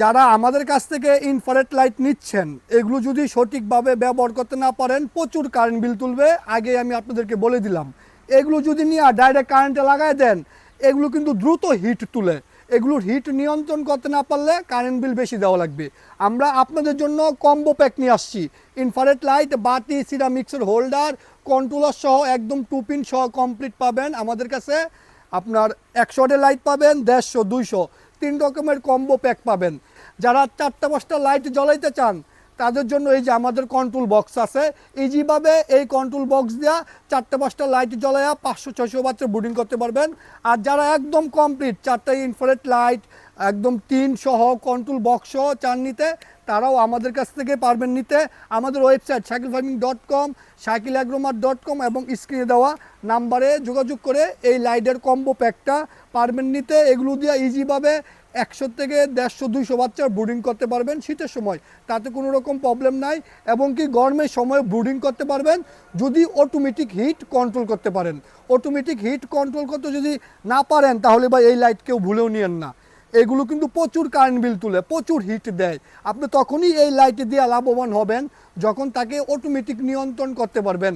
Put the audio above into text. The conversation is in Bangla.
যারা আমাদের কাছ থেকে ইনফ্রারেড লাইট নিচ্ছেন, এগুলো যদি সঠিকভাবে ব্যবহার করতে না পারেন, প্রচুর কারেন্ট বিল তুলবে। আগে আমি আপনাদেরকে বলে দিলাম। এগুলো যদি নিয়ে ডাইরেক্ট কারেন্টে লাগায় দেন, এগুলো কিন্তু দ্রুত হিট তুলে। এগুলোর হিট নিয়ন্ত্রণ করতে না পারলে কারেন্ট বিল বেশি দেওয়া লাগবে। আমরা আপনাদের জন্য কম্বো প্যাক নিয়ে আসছি। ইনফ্রারেড লাইট বাটি সিরামিক্সের হোল্ডার কন্ট্রোলার সহ একদম টু পিন সহ কমপ্লিট পাবেন। আমাদের কাছে আপনার একশো লাইট পাবেন, দেড়শো, দুইশো। তিন রকমের কম্বো প্যাক পাবেন। যারা চারটা পাঁচটা লাইট জ্বলাইতে চান, তাদের জন্য এই যে আমাদের কন্ট্রোল বক্স আছে ইজিভাবে এই কন্ট্রোল বক্স দেওয়া চারটে পাঁচটা লাইট জ্বলাইয়া পাঁচশো, ছয়শো বাচ্চা বুডিং করতে পারবেন। আর যারা একদম কমপ্লিট চারটা ইনফ্রারেড লাইট একদম টিন সহ কন্ট্রোল বক্স সহ চান নিতে। তারাও আমাদের কাছ থেকে পারবেন নিতে। আমাদের website cycle farming dot com cycle agromart dot com এবং স্ক্রিনে দেওয়া নাম্বারে যোগাযোগ করে এই লাইটের কম্বো প্যাকটা পারবেন নিতে। এগুলো দিয়ে ইজিভাবে একশো থেকে দেড়শো, দুইশো বাচ্চার ব্রুডিং করতে পারবেন শীতের সময়। তাতে কোনো রকম প্রবলেম নাই এবং কি গরমের সময় ব্রুডিং করতে পারবেন যদি অটোমেটিক হিট কন্ট্রোল করতে পারেন। অটোমেটিক হিট কন্ট্রোল করতে যদি না পারেন তাহলে বা এই লাইট কেউ ভুলেও নিয়েন না। এগুলো কিন্তু প্রচুর কারেন্ট বিল তুলে, প্রচুর হিট দেয়। আপনি তখনই এই লাইট দিয়ে লাভবান হবেন, যখন তাকে অটোমেটিক নিয়ন্ত্রণ করতে পারবেন।